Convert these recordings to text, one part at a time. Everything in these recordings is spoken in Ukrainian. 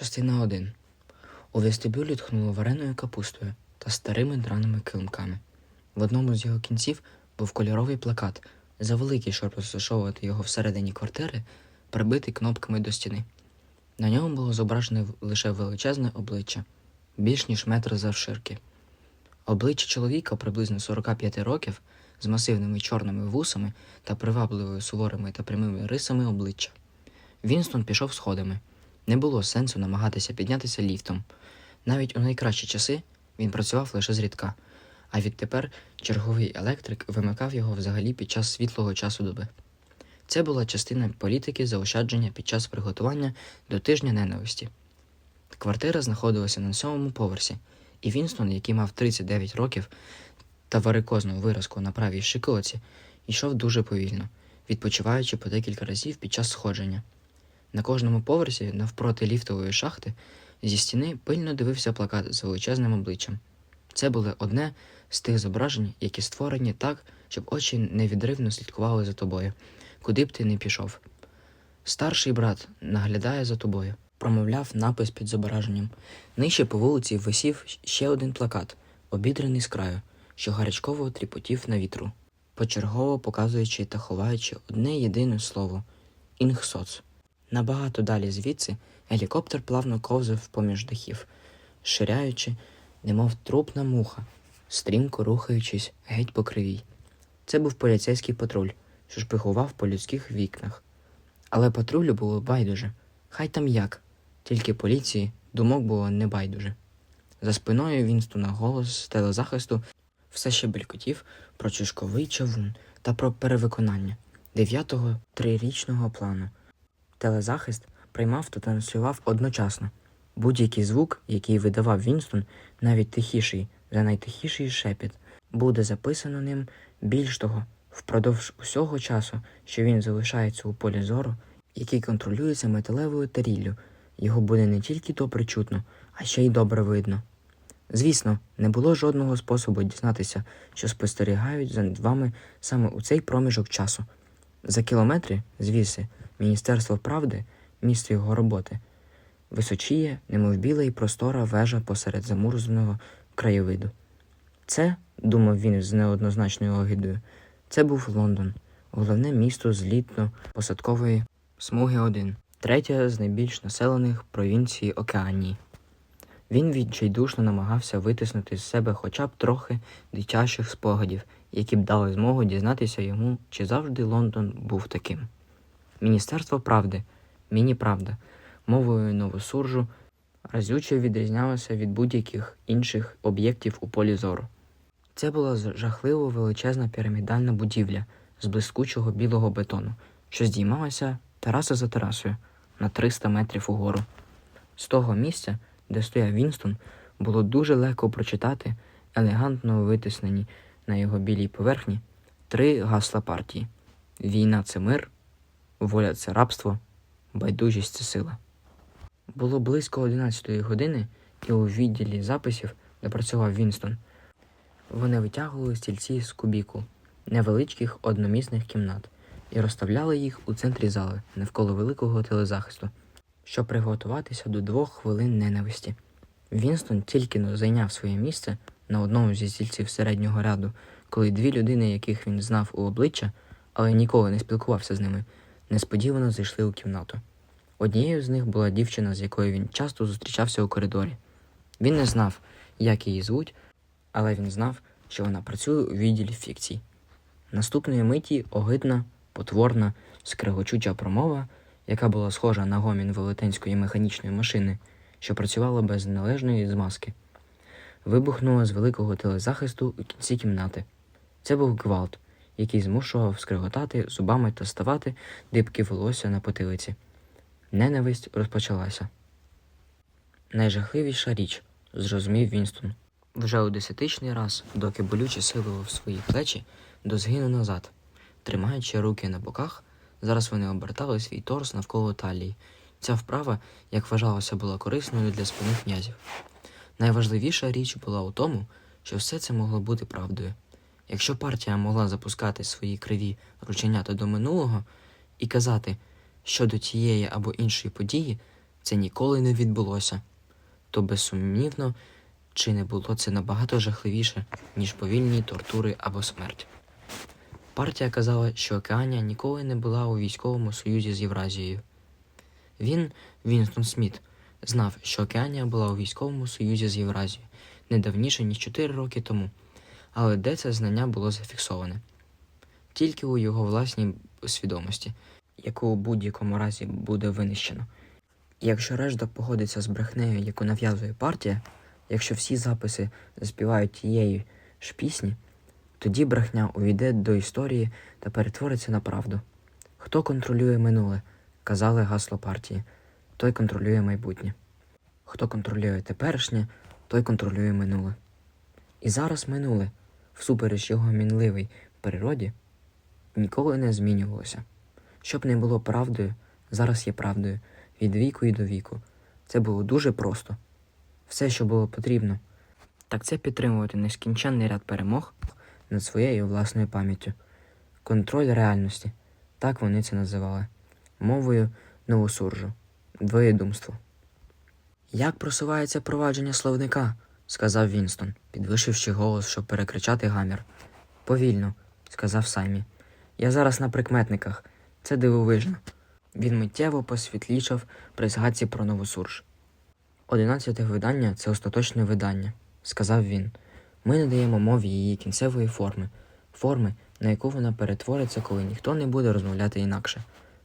Частина 1. У вестибюлі тхнуло вареною капустою та старими драними килимками. В одному з його кінців був кольоровий плакат, завеликий, щоб розташовувати його всередині квартири, прибитий кнопками до стіни. На ньому було зображене лише величезне обличчя, більш ніж метр завширки. Обличчя чоловіка приблизно 45 років з масивними чорними вусами та привабливими суворими та прямими рисами обличчя. Вінстон пішов сходами. Не було сенсу намагатися піднятися ліфтом. Навіть у найкращі часи він працював лише зрідка, а відтепер черговий електрик вимикав його взагалі під час світлого часу доби. Це була частина політики заощадження під час приготування до тижня ненависті. Квартира знаходилася на сьомому поверсі, і Вінстон, який мав 39 років та варикозну виразку на правій щиколоці, йшов дуже повільно, відпочиваючи по декілька разів під час сходження. На кожному поверсі, навпроти ліфтової шахти, зі стіни пильно дивився плакат з величезним обличчям. Це було одне з тих зображень, які створені так, щоб очі невідривно слідкували за тобою, куди б ти не пішов. Старший брат наглядає за тобою, промовляв напис під зображенням. Нижче по вулиці висів ще один плакат, обідраний з краю, що гарячково тріпотів на вітру, почергово показуючи та ховаючи одне єдине слово інгсоц. Набагато далі звідси гелікоптер плавно ковзав поміж дахів, ширяючи, немов трупна муха, стрімко рухаючись геть по кривій. Це був поліцейський патруль, що шпигував по людських вікнах. Але патрулю було байдуже. Хай там як, тільки поліції думок було не байдуже. За спиною Вінстона голос з телезахисту все ще белькотів про чушковий чавун та про перевиконання дев'ятого трирічного плану. Телезахист приймав та транслював одночасно. Будь-який звук, який видавав Вінстон, навіть тихіший за найтихіший шепіт, буде записано ним більш того, впродовж усього часу, що він залишається у полі зору, який контролюється металевою таріллю, його буде не тільки добре чутно, а ще й добре видно. Звісно, не було жодного способу дізнатися, що спостерігають за вами саме у цей проміжок часу. За кілометри, звідси, Міністерство правди, місце його роботи, височіє, немов біла і простора вежа посеред замурзаного краєвиду. Це, думав він з неоднозначною огидою, це був Лондон, головне місто злітно-посадкової смуги 1, третя з найбільш населених провінцій Океанії. Він відчайдушно намагався витиснути з себе хоча б трохи дитячих спогадів, які б дали змогу дізнатися йому, чи завжди Лондон був таким. Міністерство правди, міні-правда, мовою новосуржу, разюче відрізнялося від будь-яких інших об'єктів у полі зору. Це була жахливо величезна пірамідальна будівля з блискучого білого бетону, що здіймалася тераса за терасою на 300 метрів угору. З того місця, де стояв Вінстон, було дуже легко прочитати елегантно витиснені на його білій поверхні три гасла партії: Війна це мир, воля це рабство, байдужість це сила. Було близько 11-ї години, і у відділі записів, де працював Вінстон, вони витягували стільці з кубіку, невеличких одномісних кімнат, і розставляли їх у центрі зали навколо великого телезахисту, щоб приготуватися до двох хвилин ненависті. Вінстон тільки зайняв своє місце на одному зі стільців середнього ряду, коли дві людини, яких він знав у обличчя, але ніколи не спілкувався з ними, несподівано зайшли у кімнату. Однією з них була дівчина, з якою він часто зустрічався у коридорі. Він не знав, як її звуть, але він знав, що вона працює у відділі фікцій. Наступної миті огидна, потворна, скрегочуча промова, яка була схожа на гомін велетенської механічної машини, що працювала без належної змазки, вибухнула з великого телезахисту у кінці кімнати. Це був гвалт, який змушував скреготати зубами та ставати дибки волосся на потилиці. Ненависть розпочалася. Найжахливіша річ, зрозумів Вінстон. Вже у десятичний раз, доки болюче силував свої плечі, дозгину назад. Тримаючи руки на боках, зараз вони обертали свій торс навколо талії. Ця вправа, як вважалося, була корисною для спини князів. Найважливіша річ була у тому, що все це могло бути правдою. Якщо партія могла запускати свої криві рученята до минулого і казати, що до тієї або іншої події це ніколи не відбулося, то безсумнівно чи не було це набагато жахливіше, ніж повільні тортури або смерть. Партія казала, що Океанія ніколи не була у військовому союзі з Євразією. Він, Вінстон Сміт, знав, що Океанія була у військовому союзі з Євразією не давніше, ніж 4 роки тому, але де це знання було зафіксоване? Тільки у його власній свідомості, яку у будь-якому разі буде винищено. І якщо решта погодиться з брехнею, яку нав'язує партія, якщо всі записи заспівають тієї ж пісні, тоді брехня увійде до історії та перетвориться на правду. Хто контролює минуле, казали гасло партії, той контролює майбутнє. Хто контролює теперішнє, той контролює минуле. І зараз минуле, всупереч його мінливій природі, ніколи не змінювалося. Щоб не було правдою, зараз є правдою від віку і до віку. Це було дуже просто. Все, що було потрібно, так це підтримувати нескінченний ряд перемог над своєю власною пам'яттю. Контроль реальності, так вони це називали, мовою новосуржу, двоєдумство. Як просувається провадження словника? Сказав Вінстон, підвищивши голос, щоб перекричати гамір. Повільно, сказав Саймі. Я зараз на прикметниках. Це дивовижно. Він миттєво посвітлішав при згадці про новосурж. Одинадцяте видання це остаточне видання, сказав він. Ми надаємо мові її кінцевої форми, форми, на яку вона перетвориться, коли ніхто не буде розмовляти інакше.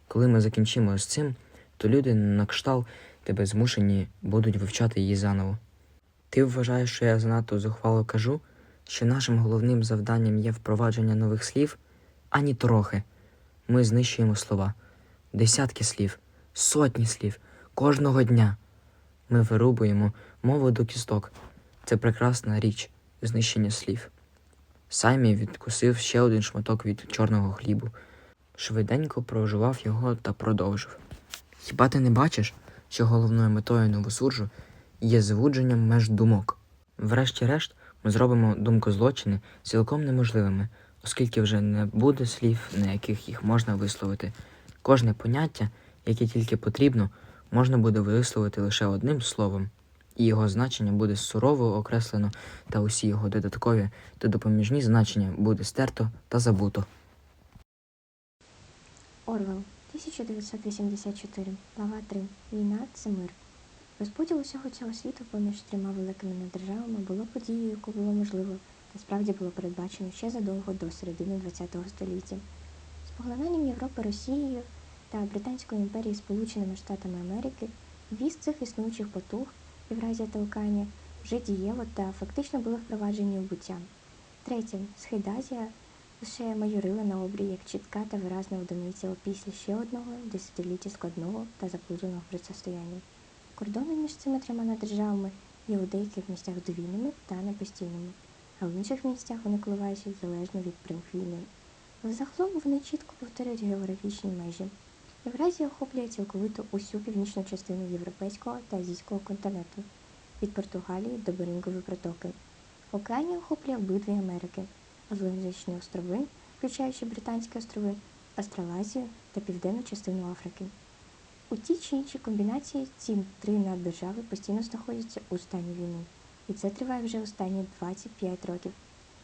Коли ми закінчимо з цим, то люди на кшталт тебе змушені будуть вивчати її заново. Ти вважаєш, що я занадто зухвало кажу, що нашим головним завданням є впровадження нових слів? Ані трохи. Ми знищуємо слова, десятки слів, сотні слів кожного дня. Ми вирубуємо мову до кісток. Це прекрасна річ знищення слів. Саймі відкусив ще один шматок від чорного хлібу, швиденько прожував його та продовжив. Хіба ти не бачиш, що головною метою новосуржу є звудженням меж думок? Врешті-решт, ми зробимо думкозлочини цілком неможливими, оскільки вже не буде слів, на яких їх можна висловити. Кожне поняття, яке тільки потрібно, можна буде висловити лише одним словом, і його значення буде сурово окреслено, та усі його додаткові та допоміжні значення буде стерто та забуто. Орвел, 1984, глава 3. Війна це мир. Розподіл усього цього світу поміж трьома великими державами було подією, яку було можливо, та справді було передбачено ще задовго до середини ХХ століття. З поглинанням Європи Росією та Британської імперії Сполученими Штатами Америки віз цих існуючих потуг Євразія та Океанія вже дієво та фактично були впроваджені у буття. Третє, Східазія лише майорила на обрії як чітка та виразна одиниця опісля ще одного десятиліття складного та заплутаного протистояння. Кордони між цими трьома державами є у деяких місцях довільними та непостійними, а в інших місцях вони коливаються залежно від примх війни. Але загалом вони чітко повторюють географічні межі. Євразія охоплює цілковито усю північну частину європейського та азійського континенту від Португалії до Берингової протоки. Океанія охоплює обидві Америки, Атлантичні острови, включаючи Британські острови, Австралазію та південну частину Африки. У тій чи іншій комбінації ці три наддержави постійно знаходяться у стані війни, і це триває вже останні 25 років.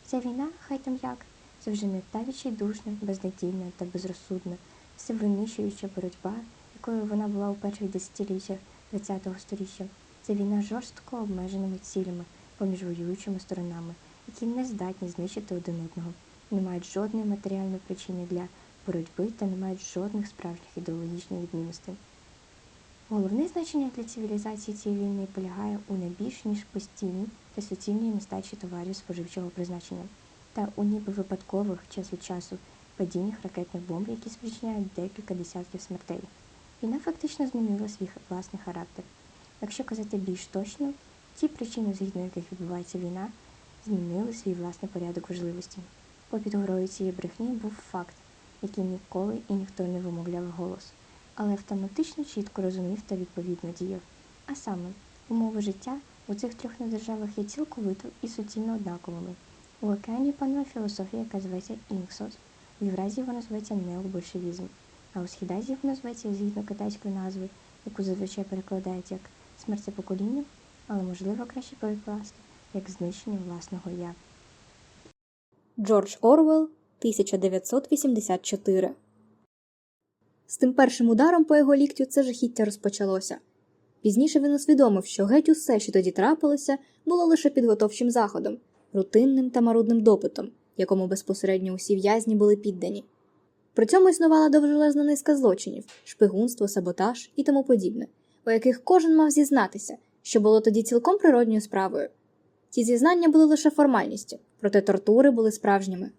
Ця війна, хай там як, це вже не та відчайдушна, безнадійна та безрозсудна, всевинищуюча боротьба, якою вона була у перших десятиліттях ХХ століття. Це війна жорстко обмеженими цілями поміж воюючими сторонами, які не здатні знищити один одного, не мають жодної матеріальної причини для боротьби та не мають жодних справжніх ідеологічних відмінностей. Головне значення для цивілізації цієї війни полягає у не більш ніж постійній та суцільній нестачі товарів споживчого призначення та у ніби випадкових час від часу падіннях ракетних бомб, які спричиняють декілька десятків смертей. Війна фактично змінила свій власний характер. Якщо казати більш точно, ті причини, згідно яких відбувається війна, змінили свій власний порядок важливості. Попід горою цієї брехні був факт, який ніколи і ніхто не вимовляв голос, але автоматично чітко розумів та відповідно діяв. А саме, умови життя у цих трьох державах є цілковито і суцільно однаковими. У океані панує філософія, яка зветься Інксос, в Євразії вона зветься необольшевізм, а у Східазії вона зветься, згідно китайської назви, яку зазвичай перекладають як смерть покоління, але можливо краще перекласти як знищення власного я. Джордж Орвелл, 1984. З тим першим ударом по його ліктю це жахіття розпочалося. Пізніше він усвідомив, що геть усе, що тоді трапилося, було лише підготовчим заходом, рутинним та марудним допитом, якому безпосередньо усі в'язні були піддані. При цьому існувала довжелезна низка злочинів, шпигунство, саботаж і тому подібне, у яких кожен мав зізнатися, що було тоді цілком природньою справою. Ці зізнання були лише формальністю, проте тортури були справжніми.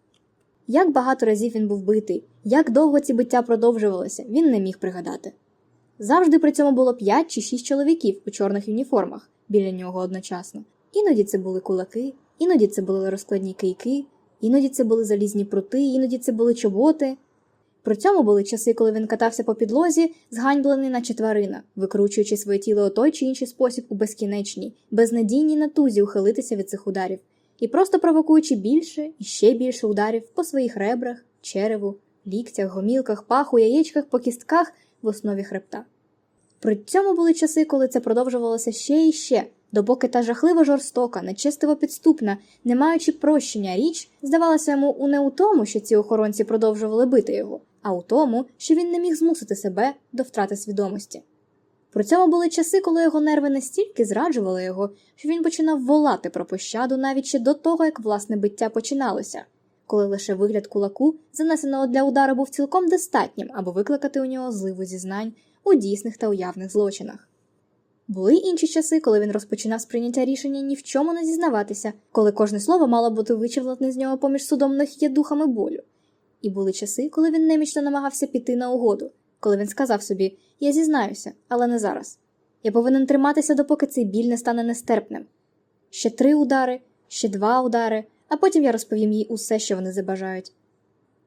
Як багато разів він був битий, як довго ці биття продовжувалися, він не міг пригадати. Завжди при цьому було п'ять чи шість чоловіків у чорних уніформах біля нього одночасно. Іноді це були кулаки, іноді це були розкладні кийки, іноді це були залізні прути, іноді це були чоботи. При цьому були часи, коли він катався по підлозі, зганьблений наче тварина, викручуючи своє тіло у той чи інший спосіб у безкінечній, безнадійній натузі ухилитися від цих ударів, і просто провокуючи більше і ще більше ударів по своїх ребрах, череву, ліктях, гомілках, паху, яєчках, по кістках в основі хребта. При цьому були часи, коли це продовжувалося ще і ще, допоки та жахлива жорстока, нечестиво підступна, не маючи прощення річ, здавалася йому не у тому, що ці охоронці продовжували бити його, а у тому, що він не міг змусити себе до втрати свідомості. При цьому були часи, коли його нерви настільки зраджували його, що він починав волати про пощаду навіть ще до того, як власне биття починалося, коли лише вигляд кулаку, занесеного для удару, був цілком достатнім, аби викликати у нього зливу зізнань у дійсних та уявних злочинах. Були інші часи, коли він розпочинав сприйняття рішення ні в чому не зізнаватися, коли кожне слово мало бути вичавлене з нього поміж судомних є духами болю. І були часи, коли він немічно намагався піти на угоду, коли він сказав собі Я зізнаюся, але не зараз. Я повинен триматися, допоки цей біль не стане нестерпним. Ще три удари, ще два удари, а потім я розповім їй усе, що вони забажають.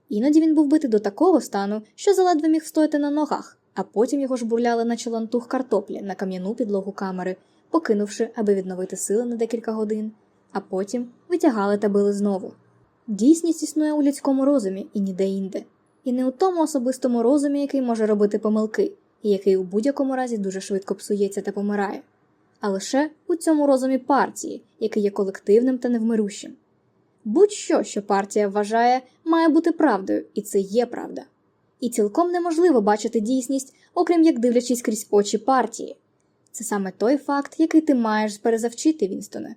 Іноді він був битий до такого стану, що заледве міг стояти на ногах, а потім його жбурляли наче лантух картоплі на кам'яну підлогу камери, покинувши, аби відновити сили на декілька годин, а потім витягали та били знову. Дійсність існує у людському розумі і ніде інде, і не у тому особистому розумі, який може робити помилки, який у будь-якому разі дуже швидко псується та помирає, а лише у цьому розумі партії, який є колективним та невмирущим. Будь-що, що партія вважає, має бути правдою, і це є правда. І цілком неможливо бачити дійсність, окрім як дивлячись крізь очі партії. Це саме той факт, який ти маєш перезавчити, Вінстоне.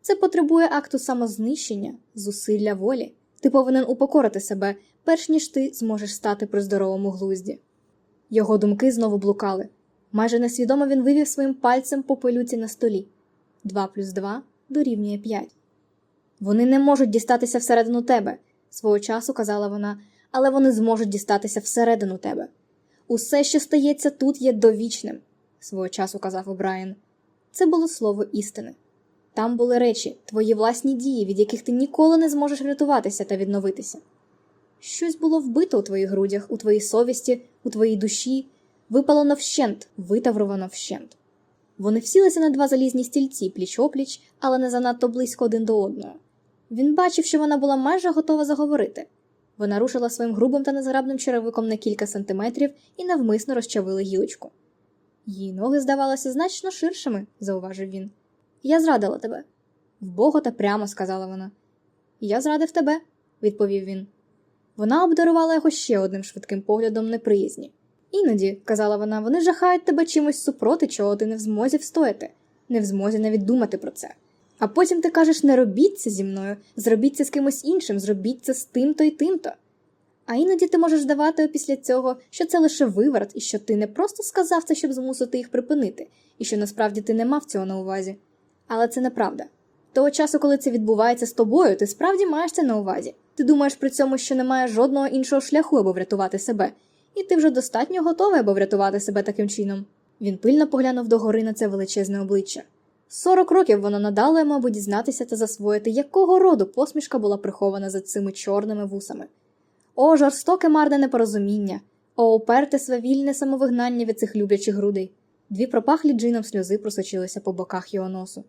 Це потребує акту самознищення, зусилля волі. Ти повинен упокорити себе, перш ніж ти зможеш стати при здоровому глузді. Його думки знову блукали. Майже несвідомо він вивів своїм пальцем по пилюці на столі. Два плюс два дорівнює п'ять. Вони не можуть дістатися всередину тебе, свого часу казала вона, але вони зможуть дістатися всередину тебе. Усе, що стається тут, є довічним, свого часу казав О'Брайен. Це було слово істини. Там були речі, твої власні дії, від яких ти ніколи не зможеш рятуватися та відновитися. Щось було вбито у твоїх грудях, у твоїй совісті, у твоїй душі, випалено вщент, витаврувано вщент. Вони всілися на два залізні стільці пліч опліч, але не занадто близько один до одного. Він бачив, що вона була майже готова заговорити. Вона рушила своїм грубим та незграбним черевиком на кілька сантиметрів і навмисно розчавила гілочку. Її ноги здавалися значно ширшими, зауважив він. Я зрадила тебе. Вбого та прямо сказала вона. Я зрадив тебе, відповів він. Вона обдарувала його ще одним швидким поглядом неприязні. Іноді, казала вона, вони жахають тебе чимось супроти, чого ти не в змозі встояти, не в змозі навіть думати про це. А потім ти кажеш, не робіть це зі мною, зробіть це з кимось іншим, зробіть це з тим-то й тим-то. А іноді ти можеш давати після цього, що це лише виворот, і що ти не просто сказав це, щоб змусити їх припинити, і що насправді ти не мав цього на увазі. Але це неправда. Того часу, коли це відбувається з тобою, ти справді маєш це на увазі. Ти думаєш при цьому, що немає жодного іншого шляху, аби врятувати себе, і ти вже достатньо готовий, аби врятувати себе таким чином. Він пильно поглянув догори на це величезне обличчя. Сорок років воно надало йому, аби дізнатися та засвоїти, якого роду посмішка була прихована за цими чорними вусами. О, жорстоке марне непорозуміння, о, уперте свавільне самовигнання від цих люблячих грудей. Дві пропахлі джином сльози просочилися по боках його носу.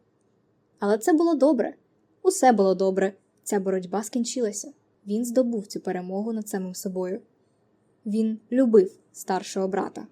Але це було добре. Усе було добре. Ця боротьба скінчилася. Він здобув цю перемогу над самим собою. Він любив старшого брата.